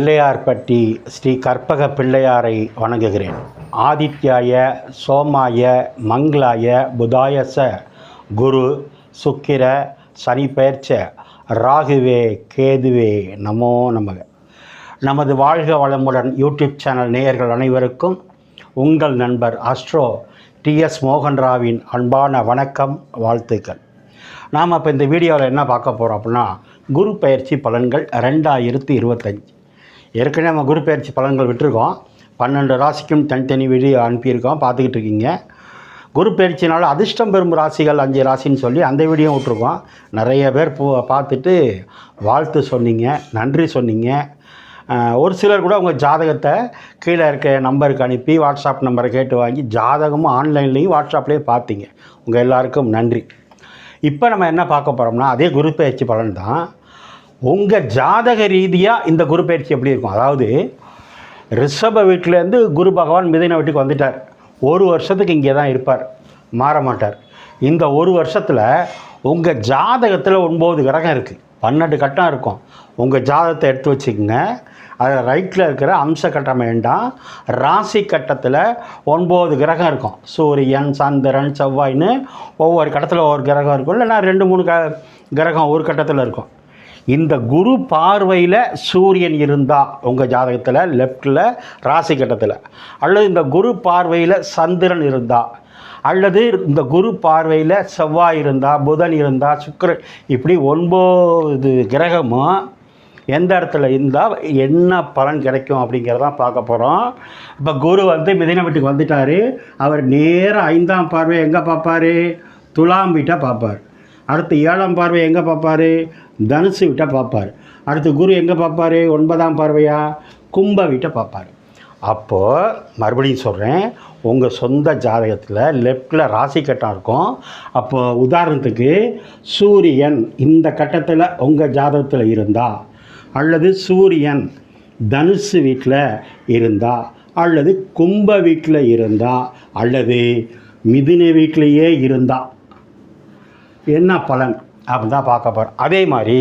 பிள்ளையார்பட்டி ஸ்ரீ கற்பக பிள்ளையாரை வணங்குகிறேன். ஆதித்யாய சோமாய மங்களாய புதாயச குரு சுக்கிர சனி பெயர்ச்ச ராகுவே கேதுவே நமோ நமக. நமது வாழ்க வளமுடன் யூடியூப் சேனல் நேயர்கள் அனைவருக்கும் உங்கள் நண்பர் அஸ்ட்ரோ டிஎஸ் மோகன்ராவின் அன்பான வணக்கம் வாழ்த்துக்கள். நாம் இப்போ இந்த வீடியோவில் என்ன பார்க்க போகிறோம் அப்படின்னா குரு பயிற்சி பலன்கள் ரெண்டாயிரத்தி இருபத்தஞ்சி. ஏற்கனவே நம்ம குரு பயிற்சி பலன்கள் விட்டுருக்கோம். பன்னெண்டு ராசிக்கும் தனித்தனி வீடியோ அனுப்பியிருக்கோம். பார்த்துக்கிட்டு இருக்கீங்க. குரு பயிற்சினால் அதிர்ஷ்டம் பெறும் ராசிகள் அஞ்சு ராசின்னு சொல்லி அந்த வீடியோ விட்ருக்கோம் நிறைய பேர் பூ பார்த்துட்டு வாழ்த்து சொன்னீங்க. நன்றி சொன்னீங்க. ஒரு சிலர் கூட உங்கள் ஜாதகத்தை கீழே இருக்க நம்பருக்கு அனுப்பி வாட்ஸ்அப் நம்பரை கேட்டு வாங்கி ஜாதகமும் ஆன்லைன்லேயும் வாட்ஸ்அப்லேயும் பார்த்தீங்க. உங்கள் எல்லாருக்கும் நன்றி. இப்போ நம்ம என்ன பார்க்க போகிறோம்னா அதே குரு பயிற்சி பலன் தான். உங்கள் ஜாதக ரீதியாக இந்த குரு பயிற்சி எப்படி இருக்கும்? அதாவது ரிஷப வீட்டிலேருந்து குரு பகவான் மிதின வீட்டுக்கு வந்துட்டார். ஒரு வருஷத்துக்கு இங்கே தான் இருப்பார். மாற மாட்டார். இந்த ஒரு வருஷத்தில் உங்கள் ஜாதகத்தில் ஒன்பது கிரகம் இருக்குது பன்னெண்டு கட்டம் இருக்கும். உங்கள் ஜாதகத்தை எடுத்து வச்சுக்கோங்க. அதில் ரைட்டில் இருக்கிற அம்ச கட்டம் வேண்டாம். ராசி கட்டத்தில் ஒன்பது கிரகம் இருக்கும். சூரியன் சந்திரன் செவ்வாய்னு ஒவ்வொரு கட்டத்தில் ஒவ்வொரு கிரகம் இருக்கும். இல்லைன்னா ரெண்டு மூணு க கிரகம் ஒரு கட்டத்தில் இருக்கும். இந்த குரு பார்வையில் சூரியன் இருந்தால் உங்கள் ஜாதகத்தில் லெஃப்டில் ராசி கட்டத்தில் அல்லது இந்த குரு பார்வையில் சந்திரன் இருந்தால் அல்லது இந்த குரு பார்வையில் செவ்வாய் இருந்தால் புதன் இருந்தால் சுக்கிரன் இப்படி ஒன்பது கிரகமும் எந்த இடத்துல இருந்தால் என்ன பலன் கிடைக்கும் அப்படிங்கிறதான் பார்க்க போகிறோம் இப்போ குரு வந்து மிதின வீட்டுக்கு வந்துட்டார். அவர் நேராக ஐந்தாம் பார்வை எங்கே பார்ப்பார்? துலாம் வீட்டை பார்ப்பார். அடுத்து ஏழாம் பார்வை எங்கே பார்ப்பாரு? தனுசு விட்ட பார்ப்பார். அடுத்து குரு எங்கே பார்ப்பாரு? ஒன்பதாம் பார்வையா? கும்ப வீட்டை பார்ப்பார். அப்போது மறுபடியும் சொல்கிறேன் உங்கள் சொந்த ஜாதகத்தில் லெஃப்டில் ராசி கட்டம் இருக்கும். அப்போது உதாரணத்துக்கு சூரியன் இந்த கட்டத்தில் உங்கள் ஜாதகத்தில் இருந்தால் அல்லது சூரியன் தனுசு வீட்டில் இருந்தா அல்லது கும்ப வீட்டில் இருந்தா அல்லது மிதுன வீட்டிலேயே இருந்தால் என்ன பலன் அப்படின்னு தான் பார்க்க போகிறோம் அதே மாதிரி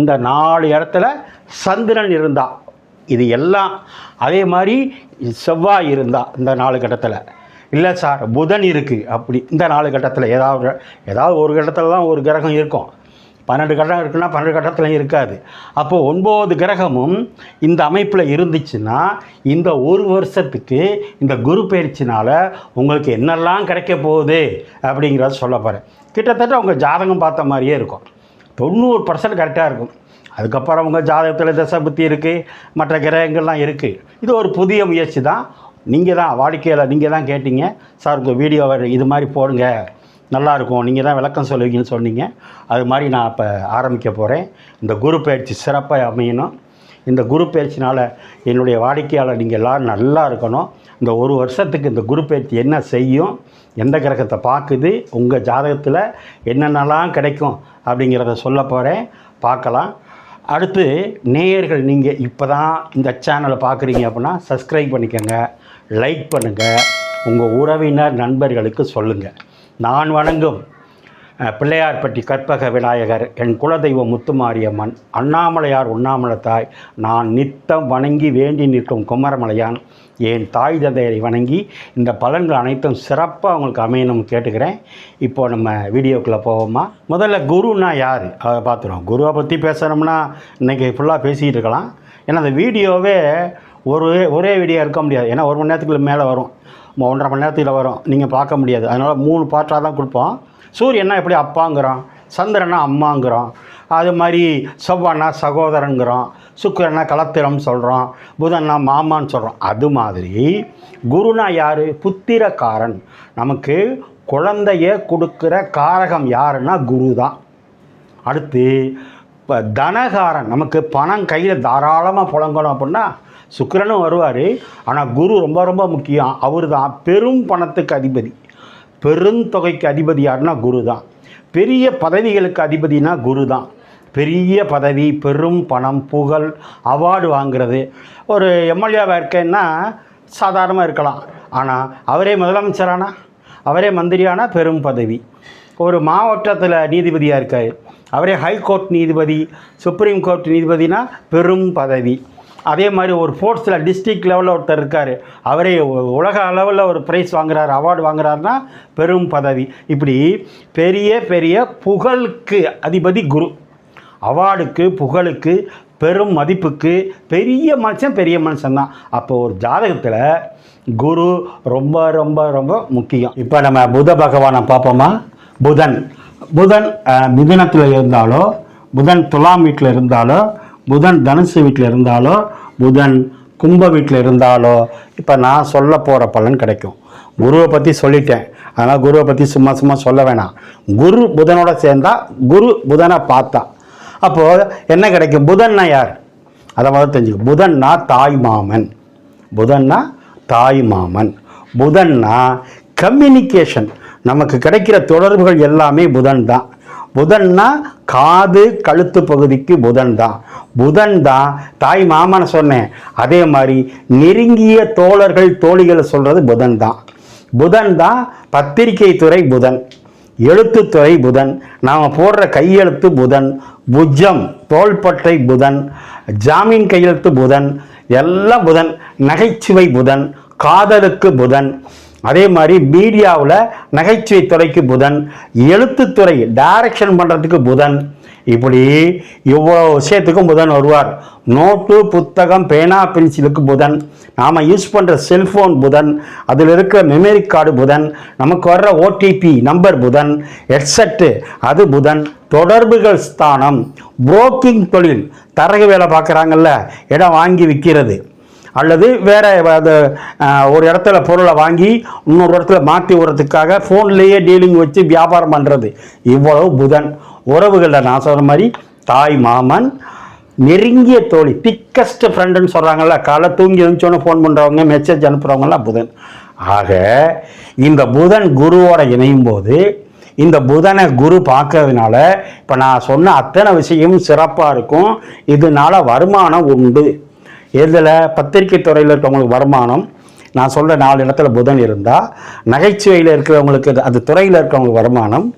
இந்த நாலு இடத்துல சந்திரன் இருந்தா இது எல்லாம் அதே மாதிரி செவ்வாய் இருந்தா இந்த நாலு கட்டத்தில். இல்லை சார் புதன் இருக்குது அப்படி இந்த நாலு கட்டத்தில் ஏதாவது ஏதாவது ஒரு கட்டத்தில் தான் ஒரு கிரகம் இருக்கும். பன்னெண்டு கட்டம் இருக்குன்னா பன்னெண்டு கட்டத்தில் இருக்காது. அப்போது ஒன்பது கிரகமும் இந்த அமைப்பில் இருந்துச்சுன்னா இந்த ஒரு வருஷத்துக்கு இந்த குரு பயிற்சினால் உங்களுக்கு என்னெல்லாம் கிடைக்க போகுது அப்படிங்கிறத சொல்ல போகிறேன் கிட்டத்தட்ட அவங்க ஜாதகம் பார்த்த மாதிரியே இருக்கும். தொண்ணூறு பர்சன்ட் கரெக்டாக இருக்கும். அதுக்கப்புறம் அவங்க ஜாதகத்தில் தசபுத்தி இருக்குது மற்ற கிரகங்கள்லாம் இருக்குது இது ஒரு புதிய முயற்சி தான். நீங்கள் தான் வாடிக்கையில் நீங்கள் தான் கேட்டீங்க. சார் உங்கள் வீடியோ இது மாதிரி போடுங்க. நல்லாயிருக்கும் நீங்கள் தான் விளக்கம் சொல்லுவீங்கன்னு சொன்னீங்க. அது மாதிரி நான் இப்போ ஆரம்பிக்க போகிறேன் இந்த குரு பயிற்சி சிறப்பாக அமையணும். இந்த குரு பயிற்சினால் என்னுடைய வாடிக்கையாளர் நீங்கள் எல்லோரும் நல்லா இருக்கணும். இந்த ஒரு வருஷத்துக்கு இந்த குரு பயிற்சி என்ன செய்யும்? எந்த கிரகத்தை பார்க்குது உங்கள் ஜாதகத்தில் என்னென்னலாம் கிடைக்கும் அப்படிங்கிறத சொல்ல போகிறேன் பார்க்கலாம். அடுத்து நேயர்கள் நீங்கள் இப்போ தான் இந்த சேனலை பார்க்குறீங்க அப்படின்னா சப்ஸ்கிரைப் பண்ணிக்கோங்க லைக் பண்ணுங்கள் உங்கள் உறவினர் நண்பர்களுக்கு சொல்லுங்கள் நான் வணங்கும். பிள்ளையார்பட்டி கற்பக விநாயகர் என் குலதெய்வம் முத்துமாரியம்மன் அண்ணாமலையார் உண்ணாமலத்தாய் நான் நித்தம் வணங்கி வேண்டி நிற்கும் குமரமலையான் என் தாய் தந்தையரை வணங்கி இந்த பலன்கள் அனைத்தும் சிறப்பாக அவங்களுக்கு அமையணும்னு கேட்டுக்கிறேன். இப்போ நம்ம வீடியோக்குள்ளே போவோமா? முதல்ல குருன்னா யார்? அதை பார்த்துருவோம். குருவை பற்றி பேசுகிறோம்னா இன்றைக்கி ஃபுல்லாக பேசிகிட்டு இருக்கலாம். ஏன்னா அந்த வீடியோவே ஒரு ஒரே வீடியோ இருக்க முடியாது. ஏன்னா ஒரு மணி நேரத்துக்குள்ள மேலே வரும். ஒன்றரை மணி நேரத்தில் வரும். நீங்கள் பார்க்க முடியாது. அதனால் மூணு பாட்டாக தான் கொடுப்போம். சூரியன்னா எப்படி அப்பாங்கிறோம் சந்திரனா அம்மாங்கிறோம் அது மாதிரி செவ்வானா சகோதரங்கிறோம் சுக்கரனா கலத்திரம் சொல்கிறோம் புதன்னா மாமான்னு சொல்கிறோம் அது மாதிரி குருனா யார்? புத்திரக்காரன். நமக்கு குழந்தைய கொடுக்குற காரகம் யாருன்னா குரு தான். அடுத்து இப்போ தனகாரன். நமக்கு பணம் கையில் தாராளமாக புழங்கணும் அப்படின்னா சுக்கிரனும் வருவார். ஆனால் குரு ரொம்ப ரொம்ப முக்கியம். அவர் தான் பெரும் பணத்துக்கு அதிபதி. பெருந்தொகைக்கு அதிபதி யாருன்னா குரு தான் பெரிய பதவிகளுக்கு அதிபதினா குரு தான் பெரிய பதவி பெரும் பணம் புகழ் அவார்டு வாங்குறது. ஒரு எம்எல்ஏவாக இருக்கேன்னா சாதாரணமாக இருக்கலாம். ஆனால் அவரே முதலமைச்சரானா? அவரே மந்திரியானா? பெரும் பதவி. ஒரு மாவட்டத்தில் நீதிபதியாக இருக்கார். அவரே ஹைகோர்ட் நீதிபதி சுப்ரீம் கோர்ட் நீதிபதினா பெரும் பதவி. அதே மாதிரி ஒரு ஸ்போர்ட்ஸில் டிஸ்ட்ரிக்ட் லெவலில் ஒருத்தர் இருக்கார். அவரே உலக அளவில் ஒரு ப்ரைஸ் வாங்குறாரு அவார்டு வாங்குறாருன்னா பெரும் பதவி. இப்படி பெரிய பெரிய புகழுக்கு அதிபதி குரு. அவார்டுக்கு புகழுக்கு பெரும் மதிப்புக்கு பெரிய மனுஷன் பெரிய மனுஷன் தான். அப்போ ஒரு ஜாதகத்தில் குரு ரொம்ப ரொம்ப ரொம்ப முக்கியம். இப்போ நம்ம புத பகவானை பார்ப்போமா? புதன். புதன் மிதுனத்தில் இருந்தாலோ புதன் துலாம் வீட்டில் இருந்தாலோ புதன் தனுசு வீட்டில் இருந்தாலோ புதன் கும்ப வீட்டில் இருந்தாலோ இப்போ நான் சொல்ல போகிற பலன் கிடைக்கும். குருவை பற்றி சொல்லிட்டேன். அதனால் குருவை பற்றி சும்மா சும்மா சொல்ல வேணாம். குரு புதனோட சேர்ந்தா குரு புதனை பார்த்தா. அப்போது என்ன கிடைக்கும்? புதன்னா யார்? அதை முதல்ல தெரிஞ்சுக்க. புதன்னா தாய் மாமன். புதன்னா தாய் மாமன். புதன்னா கம்யூனிகேஷன் நமக்கு கிடைக்கிற தொடர்புகள் எல்லாமே புதன் தான். புதன்னா காது கழுத்து பகுதிக்கு புதன் தான். புதன் தான் தாய் மாமனை சொன்னேன். அதே மாதிரி நெருங்கிய தோழர்கள் தோழிகளை சொல்கிறது புதன் தான். புதன் தான் பத்திரிகை துறை புதன். எழுத்துத்துறை புதன். நாம் போடுற கையெழுத்து புதன். புஜம் தோள்பட்டை புதன். ஜாமீன் கையெழுத்து புதன். எல்லாம் புதன். நகைச்சுவை புதன். காதலுக்கு புதன். அதே மாதிரி மீடியாவில் நகைச்சுவை துறைக்கு புதன் எழுத்துத்துறை டைரக்ஷன் பண்ணுறதுக்கு புதன். இப்படி இவ்வளோ விஷயத்துக்கும் புதன் வருவார். நோட்டு புத்தகம் பேனா பென்சிலுக்கு புதன். நாம் யூஸ் பண்ணுற செல்ஃபோன் புதன். அதில் இருக்கிற மெமரி கார்டு புதன். நமக்கு வர்ற ஓடிபி நம்பர் புதன். ஹெட்செட்டு அது புதன். தொடர்புகள் ஸ்தானம். புரோக்கிங் தொழில். தரகு வேலை பார்க்குறாங்கல்ல இடம் வாங்கி விற்கிறது அல்லது வேறு அது ஒரு இடத்துல பொருளை வாங்கி இன்னொரு இடத்துல மாற்றி விடுறதுக்காக ஃபோன்லேயே டீலிங் வச்சு வியாபாரம் பண்ணுறது இவ்வளவு புதன். உறவுகளில் நான் சொன்ன மாதிரி தாய் மாமன் நெருங்கிய தோழி திக்கஸ்ட் ஃப்ரெண்டுன்னு சொல்கிறாங்கல்ல காலை தூங்கி எழுந்தோன்னு ஃபோன் பண்ணுறவங்க மெசேஜ் அனுப்புகிறவங்கலாம் புதன். ஆக இந்த புதன் குருவோட இணையும் போது இந்த புதனை குரு பார்க்கறதுனால இப்போ நான் சொன்ன அத்தனை விஷயமும் சிறப்பாக இருக்கும். இதனால் வருமானம் உண்டு. இதில் பத்திரிகை துறையில் இருக்கவங்களுக்கு வருமானம் நான் சொல்கிற நாலு இடத்துல புதன் இருந்தால் நகைச்சுவையில் இருக்கிறவங்களுக்கு அது- துறையில் இருக்கிறவங்களுக்கு வருமானம்.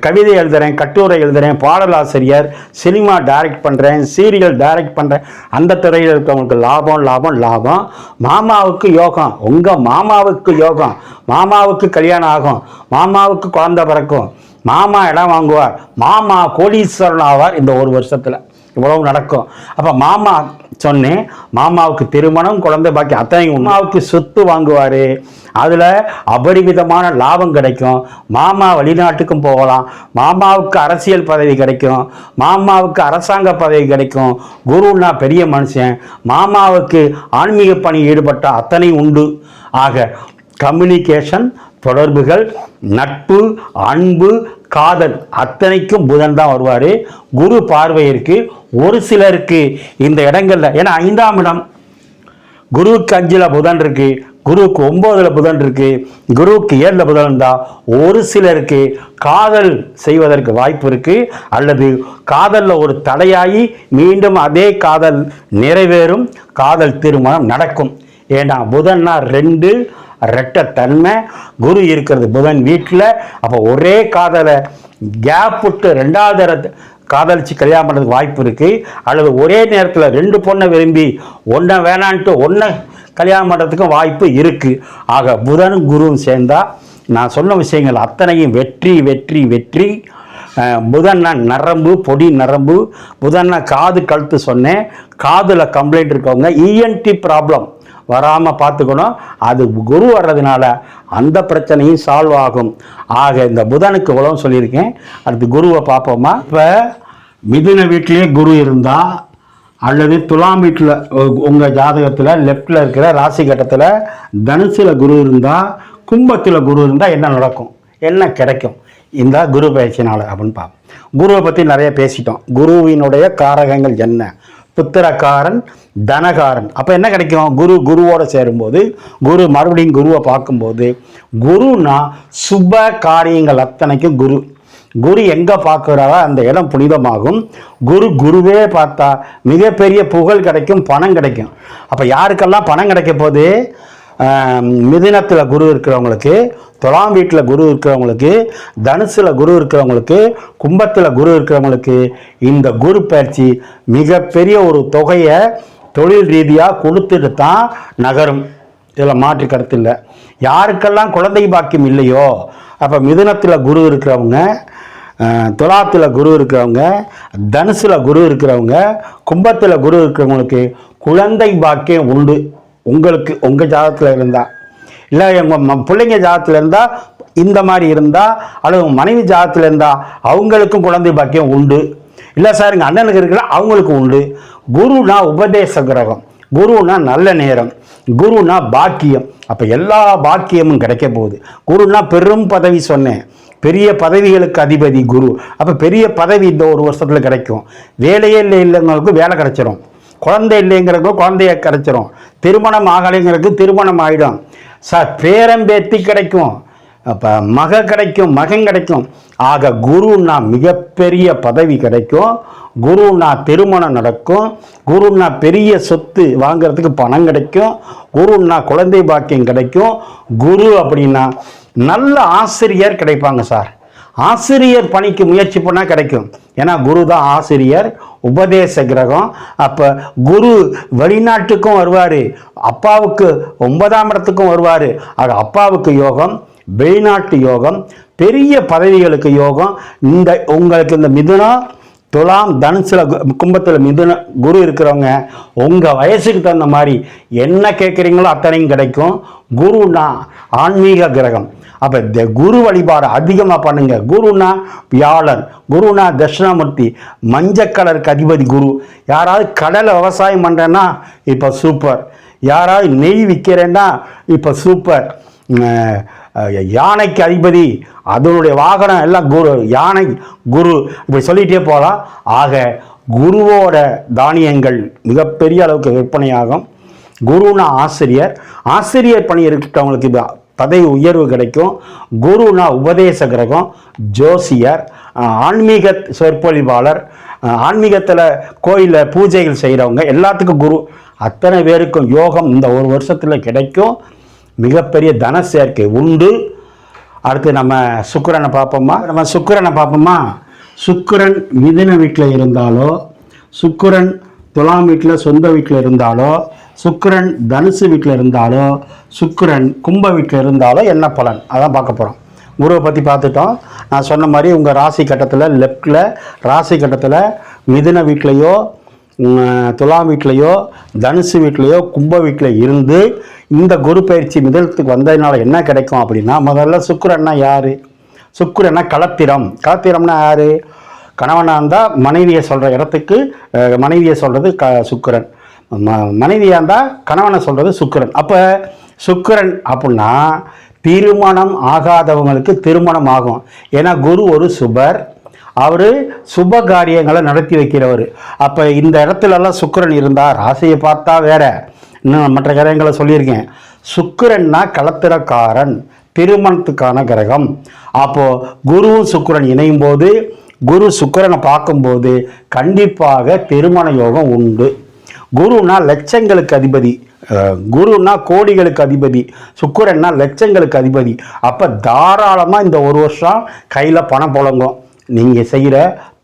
கவிதை எழுதுகிறேன் கட்டுரை எழுதுகிறேன் பாடலாசிரியர் சினிமா டைரக்ட் பண்ணுறேன் சீரியல் டைரக்ட் பண்ணுறேன் அந்த துறையில் இருக்கவங்களுக்கு லாபம் லாபம் லாபம். மாமாவுக்கு யோகம் உங்கள் மாமாவுக்கு யோகம். மாமாவுக்கு கல்யாணம் ஆகும் மாமாவுக்கு குழந்த பிறக்கும். மாமா இடம் வாங்குவார் மாமா கோடீஸ்வரன் ஆவார் இந்த ஒரு வருஷத்தில். இவ்வளவு நடக்கும். அப்போ மாமா சொன்னேன் மாமாவுக்கு திருமணம் குழந்தை பாக்கி அத்தனை உமாவுக்கு சொத்து வாங்குவார். அதில் அபரிமிதமான லாபம் கிடைக்கும். மாமா வெளிநாட்டுக்கும் போகலாம். மாமாவுக்கு அரசியல் பதவி கிடைக்கும். மாமாவுக்கு அரசாங்க பதவி கிடைக்கும். குருன்னா பெரிய மனுஷன். மாமாவுக்கு ஆன்மீக பணி ஈடுபட்ட அத்தனை உண்டு. ஆக கம்யூனிகேஷன் தொடர்புகள் நட்பு அன்பு காதல் அத்தனைக்கும் புதன் தான் வருவார். குரு பார்வை ஒரு சிலருக்கு இந்த இடங்கள்ல ஏன்னா ஐந்தாம் இடம் குருவுக்கு அஞ்சில் புதன் இருக்குது குருவுக்கு ஒம்போதில் புதன் இருக்குது குருவுக்கு ஏழில் புதன் இருந்தால் ஒரு சிலருக்கு காதல் செய்வதற்கு வாய்ப்பு இருக்குது அல்லது காதலில் ஒரு தடையாகி மீண்டும் அதே காதல் நிறைவேறும் காதல் திருமணம் நடக்கும். ஏன்னா புதன்னா ரெண்டு ரெட்டத்தன்மை குரு இருக்கிறது புதன் வீட்டில் அப்போ ஒரே காதலை கேப் விட்டு ரெண்டாவது காதலிச்சு கல்யாணம் பண்ணுறதுக்கு வாய்ப்பு இருக்குது அல்லது ஒரே நேரத்தில் ரெண்டு பொண்ணை விரும்பி ஒன்றை வேணான்ட்டு ஒன்றை கல்யாணம் பண்ணுறதுக்கும் வாய்ப்பு இருக்குது ஆக புதனும் குருவும் சேர்ந்தால் நான் சொன்ன விஷயங்கள் அத்தனையும் வெற்றி வெற்றி வெற்றி. புதன்னா நரம்பு பொடி நரம்பு. புதன்னா காது கழுத்து சொன்னேன். காதில் கம்ப்ளைண்ட் இருக்கவங்க இஎன்டி ப்ராப்ளம் வராமல் பார்த்துக்கணும். அது குரு வர்றதுனால அந்த பிரச்சனையும் சால்வ் ஆகும். ஆக இந்த புதனுக்கு உலகம் சொல்லியிருக்கேன். அடுத்து குருவை பார்ப்போமா? இப்போ மிதுன வீட்டிலேயே குரு இருந்தால் அல்லது துலாம் வீட்டில் உங்கள் ஜாதகத்தில் லெஃப்டில் இருக்கிற ராசி கட்டத்தில் தனுசில் குரு இருந்தால் கும்பத்தில் குரு இருந்தால் என்ன நடக்கும்? என்ன கிடைக்கும்? இந்த குரு பயிற்சினால் அப்படின்னு பார்ப்போம். குருவை பற்றி நிறைய பேசிட்டோம். குருவினுடைய காரகங்கள் என்ன? புத்திரக்காரன் தனகாரன். அப்போ என்ன கிடைக்கும்? குரு குருவோடு சேரும்போது குரு மறுபடியும் குருவை பார்க்கும்போது குருன்னா சுப காரியங்கள் அத்தனைக்கும் குரு. குரு எங்கே பார்க்குறாரோ அந்த இடம் புனிதமாகும். குரு குருவே பார்த்தா மிகப்பெரிய புகழ் கிடைக்கும் பணம் கிடைக்கும். அப்போ யாருக்கெல்லாம் பணம் கிடைக்க போகுது? மிதினத்தில் குரு இருக்கிறவங்களுக்கு துலாம் வீட்டில் குரு இருக்கிறவங்களுக்கு தனுசில் குரு இருக்கிறவங்களுக்கு கும்பத்தில் குரு இருக்கிறவங்களுக்கு இந்த குரு பயிற்சி மிகப்பெரிய ஒரு தொகையை தொழில் ரீதியாக கொடுத்துட்டு தான் நகரும். இதில் மாற்று கருத்து இல்லை. யாருக்கெல்லாம் குழந்தை பாக்கியம் இல்லையோ அப்போ மிதுனத்தில் குரு இருக்கிறவங்க துலாத்தில் குரு இருக்கிறவங்க தனுசில் குரு இருக்கிறவங்க கும்பத்தில் குரு இருக்கிறவங்களுக்கு குழந்தை பாக்கியம் உண்டு. உங்களுக்கு உங்கள் ஜாதகத்தில் இருந்தால் இல்லை எங்கள் பிள்ளைங்க ஜாதத்தில் இருந்தால் இந்த மாதிரி இருந்தால் அல்லது மனைவி ஜாதத்தில் இருந்தால் அவங்களுக்கும் குழந்தை பாக்கியம் உண்டு. இல்லை சார் எங்கள் அண்ணனுக்கு இருக்கிற அவங்களுக்கு உண்டு. குருனா உபதேச கிரகம். குருனா நல்ல நேரம். குருனா பாக்கியம். அப்போ எல்லா பாக்கியமும் கிடைக்க போகுது. குருனா பெரும் பதவி சொன்னேன். பெரிய பதவிகளுக்கு அதிபதி குரு. அப்போ பெரிய பதவி இந்த ஒரு வருஷத்தில் கிடைக்கும். வேலையே இல்லை இல்லைங்களுக்கு வேலை கிடைச்சிரும். குழந்தை இல்லைங்கிறக்கு குழந்தைய கிடைச்சிரும் திருமணம் ஆகலைங்கிறக்கு திருமணம் ஆகிடும் சார் பேரம்பேத்தி கிடைக்கும். அப்போ மக கிடைக்கும் மகன் கிடைக்கும். ஆக குருன்னா மிகப்பெரிய பதவி கிடைக்கும். குருன்னா திருமணம் நடக்கும். குருன்னா பெரிய சொத்து வாங்குறதுக்கு பணம் கிடைக்கும். குருன்னா குழந்தை பாக்கியம் கிடைக்கும். குரு அப்படின்னா நல்ல ஆசிரியர் கிடைப்பாங்க சார். ஆசிரியர் பணிக்கு முயற்சி பண்ணால் கிடைக்கும். ஏன்னா குரு தான் ஆசிரியர் உபதேச கிரகம். அப்போ குரு வெளிநாட்டுக்கும் வருவார் அப்பாவுக்கு ஒன்பதாம் இடத்துக்கும் வருவார். ஆக அப்பாவுக்கு யோகம் வெளிநாட்டு யோகம் பெரிய பதவிகளுக்கு யோகம். இந்த உங்களுக்கு இந்த மிதுனம் துலாம் தனுசில் கும்பத்தில் மிதுன குரு இருக்கிறவங்க உங்கள் வயசுக்கு தகுந்த மாதிரி என்ன கேட்குறீங்களோ அத்தனையும் கிடைக்கும். குருனா ஆன்மீக கிரகம். அப்போ இந்த குரு வழிபாடு அதிகமாக பண்ணுங்க. குருனா வியாழன் குருனா தட்சிணாமூர்த்தி மஞ்சள் கலருக்கு அதிபதி குரு. யாராவது கடலை விவசாயம் பண்ணுறேன்னா இப்போ சூப்பர். யாராவது நெய் விற்கிறேன்னா இப்போ சூப்பர். யானைக்கு அதிபதி அதனுடைய வாகனம் எல்லாம் குரு யானை குரு. இப்படி சொல்லிகிட்டே போகலாம். ஆக குருவோட தானியங்கள் மிகப்பெரிய அளவுக்கு விற்பனையாகும். குருனா ஆசிரியர். ஆசிரியர் பணி இருக்கிறவங்களுக்கு இது பதவி உயர்வு கிடைக்கும். குருனா உபதேச கிரகம். ஜோசியர் ஆன்மீக சொற்பொழிவாளர் ஆன்மீகத்தில் கோயிலில் பூஜைகள் செய்கிறவங்க எல்லாத்துக்கும் குரு. அத்தனை பேருக்கும் யோகம் இந்த ஒரு வருஷத்தில் கிடைக்கும். மிகப்பெரிய தன சேர்க்கை உண்டு. அடுத்து நம்ம சுக்கரனை பார்ப்போமா? நம்ம சுக்கிரனை பார்ப்போமா? சுக்கரன் மிதின வீட்டில் இருந்தாலோ சுக்கரன் துலாம் வீட்டில் சொந்த வீட்டில் இருந்தாலோ சுக்கிரன் தனுசு வீட்டில் இருந்தாலோ சுக்கிரன் கும்ப வீட்டில் இருந்தாலோ என்ன பலன்? அதான் பார்க்க போகிறோம் குருவை பற்றி பார்த்துட்டோம். நான் சொன்ன மாதிரி உங்கள் ராசி கட்டத்தில் லெஃப்டில் ராசி கட்டத்தில் மிதுன வீட்லேயோ துலாம் வீட்லேயோ தனுசு வீட்லேயோ கும்ப வீட்டில் இருந்து இந்த குரு பயிற்சி மிதனத்துக்கு வந்ததுனால என்ன கிடைக்கும் அப்படின்னா முதல்ல சுக்கரன்னா யார்? சுக்கிரன்னா களத்திரம் களத்திரம்னா யார்? கணவனாக இருந்தால் மனைவியை சொல்கிற இடத்துக்கு மனைவியை சொல்கிறது க சுக்கிரன். ம மனைவியாக இருந்தால் கணவனை சொல்கிறது சுக்கிரன். அப்போ சுக்கிரன் அப்படின்னா திருமணம் ஆகாதவங்களுக்கு திருமணம் ஆகும். ஏன்னா குரு ஒரு சுபர். அவர் சுப காரியங்களை நடத்தி வைக்கிறவர். அப்போ இந்த இடத்துலலாம் சுக்கிரன் இருந்தால் ராசியை பார்த்தா வேற. இன்னும் மற்ற கிரகங்களை சொல்லியிருக்கேன். சுக்கரன்னா களத்திரக்காரன் திருமணத்துக்கான கிரகம். அப்போது குருவும் சுக்கரன் இணையும் போது குரு சுக்கிரனை பார்க்கும்போது கண்டிப்பாக திருமண யோகம் உண்டு. குருனா லட்சங்களுக்கு அதிபதி. குருன்னா கோடிகளுக்கு அதிபதி. சுக்கரன்னா லட்சங்களுக்கு அதிபதி. அப்போ தாராளமாக இந்த ஒரு வருஷம் கையில் பணம் புழங்கும். நீங்கள் செய்கிற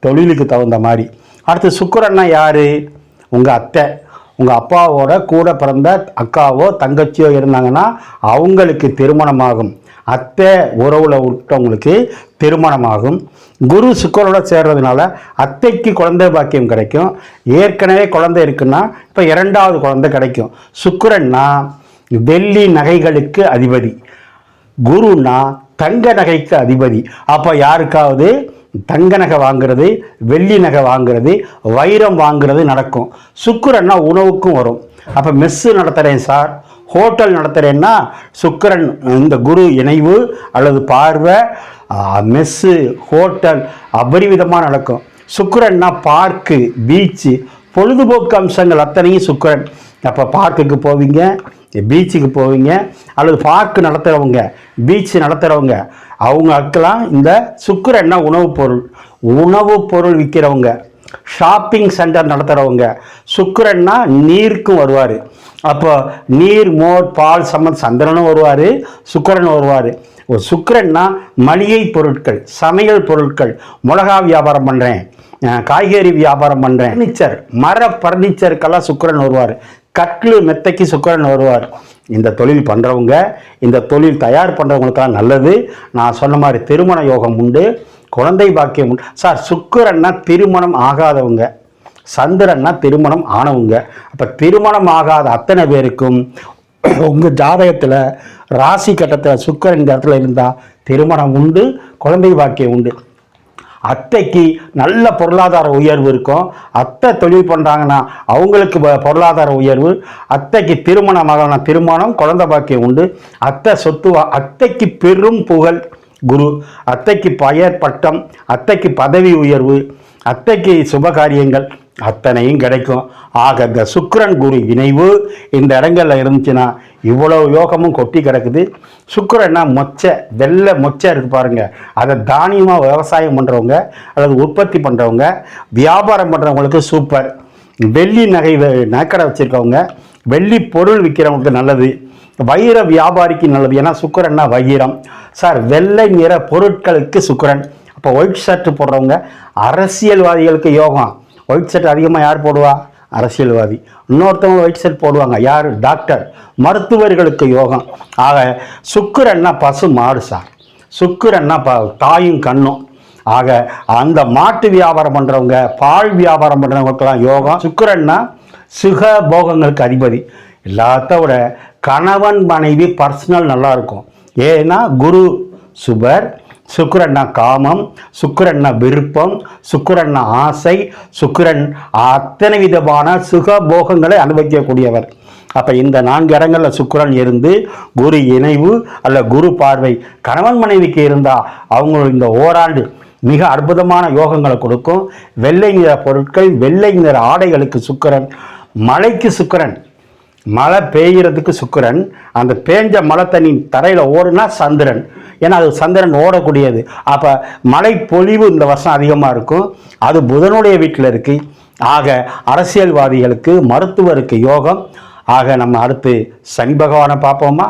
தொழிலுக்கு தகுந்த மாதிரி. அடுத்து சுக்கரன்னா யார்? உங்கள் அத்தை. உங்கள் அப்பாவோட கூட பிறந்த அக்காவோ தங்கச்சியோ இருந்தாங்கன்னா அவங்களுக்கு திருமணமாகும். அத்தை உறவுல விட்டவங்களுக்கு திருமணமாகும். குரு சுக்கரோட சேர்றதுனால அத்தைக்கு குழந்தை பாக்கியம் கிடைக்கும். ஏற்கனவே குழந்தை இருக்குன்னா இப்போ இரண்டாவது குழந்தை கிடைக்கும். சுக்கிரன்னா வெள்ளி நகைகளுக்கு அதிபதி. குருன்னா தங்க நகைக்கு அதிபதி. அப்போ யாருக்காவது தங்க நகை வாங்குறது வெள்ளி நகை வாங்குறது வைரம் வாங்குறது நடக்கும். சுக்கிரன்னா உணவுக்கும் வரும். அப்போ மெஸ்ஸு நடத்துகிறேன் சார். ஹோட்டல் நடத்துகிறேன்னா சுக்கரன் இந்த குரு இணைவு அல்லது பார்வை மெஸ்ஸு ஹோட்டல் அபரிவிதமாக நடக்கும். சுக்கரன்னா பார்க்கு பீச்சு பொழுதுபோக்கு அம்சங்கள் அத்தனையும் சுக்கரன். அப்போ பார்க்குக்கு போவீங்க பீச்சுக்கு போவீங்க அல்லது பார்க்கு நடத்துகிறவங்க பீச் நடத்துகிறவங்க அவங்க அக்கெல்லாம் இந்த சுக்கரன்னா உணவுப் பொருள். உணவுப் பொருள் விற்கிறவங்க ஷாப்பிங் சென்டர் நடத்துகிறவங்க சுக்கரன்னா நீருக்கும் வருவார். அப்போ நீர் மோர் பால் சம்மந்த சந்திரனும் வருவார் சுக்கிரன் வருவார். சுக்கிரன்னா மளிகை பொருட்கள் சமையல் பொருட்கள் மிளகா வியாபாரம் பண்ணுறேன் காய்கறி வியாபாரம் பண்ணுறேன் ஃபர்னிச்சர் மர ஃபர்னிச்சருக்கெல்லாம் சுக்கிரன் வருவார். கட்லு மெத்தைக்கு சுக்கிரன் வருவார். இந்த தொழில் பண்ணுறவங்க இந்த தொழில் தயார் பண்ணுறவங்களுக்கெல்லாம் நல்லது. நான் சொன்ன மாதிரி திருமண யோகம் உண்டு குழந்தை பாக்கியம் உண்டு. சார் சுக்கிரன்னா திருமணம் ஆகாதவங்க. சந்திரன்னா திருமணம் ஆனவங்க. அப்போ திருமணம் ஆகாத அத்தனை பேருக்கும் உங்கள் ஜாதகத்தில் ராசி கட்டத்தில் சுக்கிரன் இந்த இடத்துல இருந்தால் திருமணம் உண்டு குழந்தை வாக்கியம் உண்டு. அத்தைக்கு நல்ல பொருளாதார உயர்வு இருக்கும். அத்தை தொழில் பண்ணுறாங்கன்னா அவங்களுக்கு பொருளாதார உயர்வு. அத்தைக்கு திருமணம் ஆகலாம் திருமணம் குழந்தை பாக்கியம் உண்டு. அத்தை சொத்து வா- அத்தைக்கு பெரும் புகழ் குரு. அத்தைக்கு பயர் பட்டம் அத்தைக்கு பதவி உயர்வு அத்தைக்கு சுபகாரியங்கள். அத்தனையும் கிடைக்கும். ஆக இந்த சுக்கரன் குரு இணைவு இந்த இடங்கள்ல இருந்துச்சுன்னா இவ்வளோ யோகமும் கொட்டி கிடக்குது. சுக்கரன்னா மொச்சை வெள்ளை மொச்சை இருக்குது பாருங்கள் அதை தானியமாக விவசாயம் பண்ணுறவங்க அல்லது உற்பத்தி பண்ணுறவங்க வியாபாரம் பண்ணுறவங்களுக்கு சூப்பர் வெள்ளி நகை நகைக்கடை வச்சுருக்கவங்க வெள்ளி பொருள் விற்கிறவங்களுக்கு நல்லது. வைர வியாபாரிக்கு நல்லது. ஏன்னா சுக்கிரன்னா வைரம். சார் வெள்ளை நிற பொருட்களுக்கு சுக்கரன். அப்போ ஒயிட் ஷர்ட் போடுறவங்க அரசியல்வாதிகளுக்கு யோகம். ஒயிட் ஷர்ட் அதிகமாக யார் போடுவா? அரசியல்வாதி. இன்னொருத்தவங்க ஒயிட் ஷர்ட் போடுவாங்க. யார்? டாக்டர் மருத்துவர்களுக்கு யோகம். ஆக சுக்கரன்னா பசு மாடு சார். சுக்கரன்னா ப தாயும் கண்ணும். ஆக அந்த மாட்டு வியாபாரம் பண்ணுறவங்க பால் வியாபாரம் பண்ணுறவங்களுக்கெல்லாம் யோகம். சுக்கிரன்னா சுக போகங்களுக்கு அதிபதி. எல்லாத்தோட விட கணவன் மனைவி பர்சனல் நல்லா இருக்கும். ஏன்னா குரு சுபர் சுக்கரன்னா காமம் சுக்கரன்னா விருப்பம் சுக்கரன்னா ஆசை சுக்கிரன் அத்தனை விதமான சுக போகங்களை அனுபவிக்கக்கூடியவர். அப்போ இந்த நான்கு இடங்களில் சுக்கிரன் இருந்து குரு இணைவு அல்ல குரு பார்வை கணவன் மனைவிக்கு இருந்தால் அவங்க இந்த ஓராண்டு மிக அற்புதமான யோகங்களை கொடுக்கும். வெள்ளை நிற பொருட்கள் வெள்ளை நிற ஆடைகளுக்கு சுக்கரன் மலைக்கு சுக்கிரன் மழை பெய்கிறதுக்கு சுக்கிரன் அந்த பேஞ்ச மழை தண்ணி தரையில் ஓடுனா சந்திரன். ஏன்னா அது சந்திரன் ஓடக்கூடியது. அப்போ மழை பொழிவு இந்த வருஷம் அதிகமாக இருக்கும். அது புதனுடைய வீட்டில் இருக்கு. ஆக அரசியல்வாதிகளுக்கு மருத்துவருக்கு யோகம். ஆக நம்ம அடுத்து சனி பகவானை பார்ப்போமா?